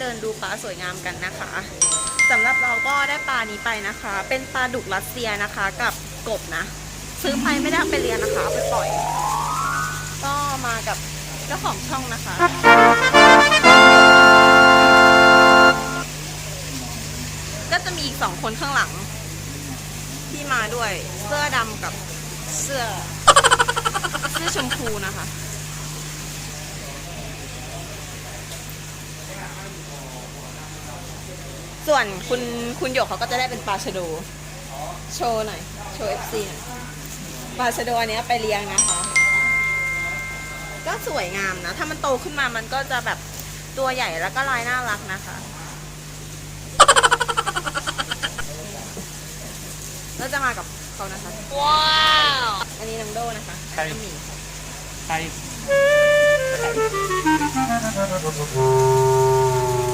เดินดูปลาสวยงามกันนะคะสำหรับเราก็ได้ปลานี้ไปนะคะ เป็นปลาดุกรัสเซียนะคะ กับกบนะ ซื้อไปไม่ได้ไปเลี้ยงนะคะเอาไปปล่อย ก็มากับเจ้าของช่องนะคะก็จะมีอีกสองคนข้างหลัง ที่มาด้วยเสื้อดำกับเสื้อ เสื้อชมพูนะคะ ส่วนคุณคุณหยกเขาก็จะได้เป็นปลาชะโด โชว์หน่อย โชว์ FC หน่อยปลาชะโดอันเนี้ยไปเลี้ยงนะคะ ก็สวยงามนะ ถ้ามันโตขึ้นมามันก็จะแบบตัวใหญ่แล้วก็ลายน่ารักนะคะ แล้วจะมากับเขานะคะ ว้าวอันนี้น้องโดนะคะใครน้ำหมีใคร What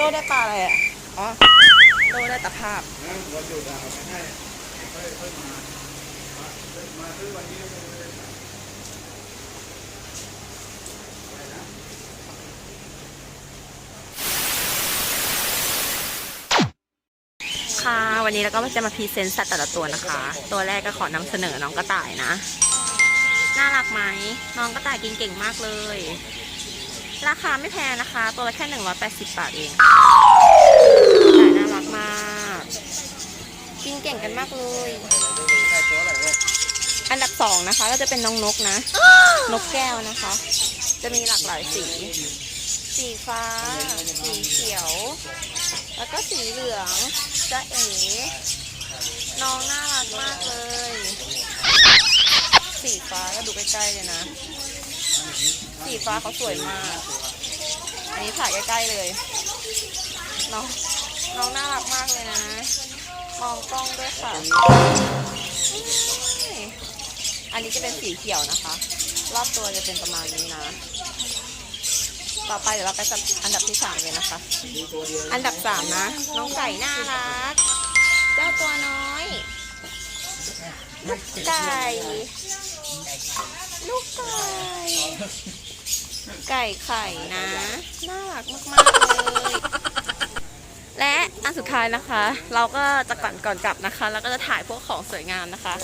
โดได้ปลาอะไรอะ อ๋อ โดได้ตะภาพค่ะ วันนี้เราก็จะมาพรีเซนต์สัตว์แต่ละตัวนะคะ ตัวแรกก็ขอนำเสนอน้องกระต่ายนะ น่ารักไหม น้องกระต่ายกินเก่งมากเลย ราคาไม่แพงนะคะ ตัวละแค่ 180 บาทเองกระต่ายน่ารักมาก กินเก่งกันมากเลย อันดับสองนะคะ ก็จะเป็นน้องนกนะ นกแก้วนะคะ จะมีหลากหลายสี สีฟ้า สีเขียว แล้วก็สีเหลืองจะเอ๋น้องน่ารักมากเลย สีฟ้าก็ดูใกล้ๆเลยนะ สีฟ้าเขาสวยมากอั นนี้ถ่ายใกล้ๆเลย น้องน้องน่ารักมากเลยนะ มองกล้องด้วยค่ะ อันนี้จะเป็นสีเขียวนะคะ รอบตัวจะเป็นประมาณนี้นะ ต่อไปเดี๋ยวเราไปอันดับที่สามเลยนะคะ อันดับสามนะ น้องไก่น่ารัก เจ้าตัวน้อยลูกไก่ ลูกไก่ ไก่ไข่นะ น่ารักมากๆเลยและอันสุดท้ายนะคะ เราก็จะก่อนก่อนกลับนะคะแล้วก็จะถ่ายพวกของสวยงามนะคะ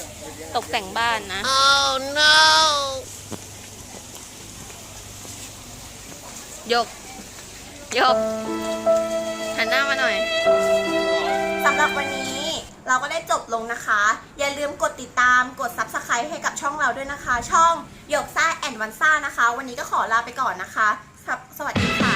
ตกแต่งบ้านนะ oh no ยก ยกหันหน้ามาหน่อยสำหรับวันนี้ เราก็ได้จบลงนะคะ อย่าลืมกดติดตามกด Subscribe ให้กับช่องเราด้วยนะคะ ช่องหยกซ่าแอนวันซ่านะคะ วันนี้ก็ขอลาไปก่อนนะคะ สวสวัสดีค่ะ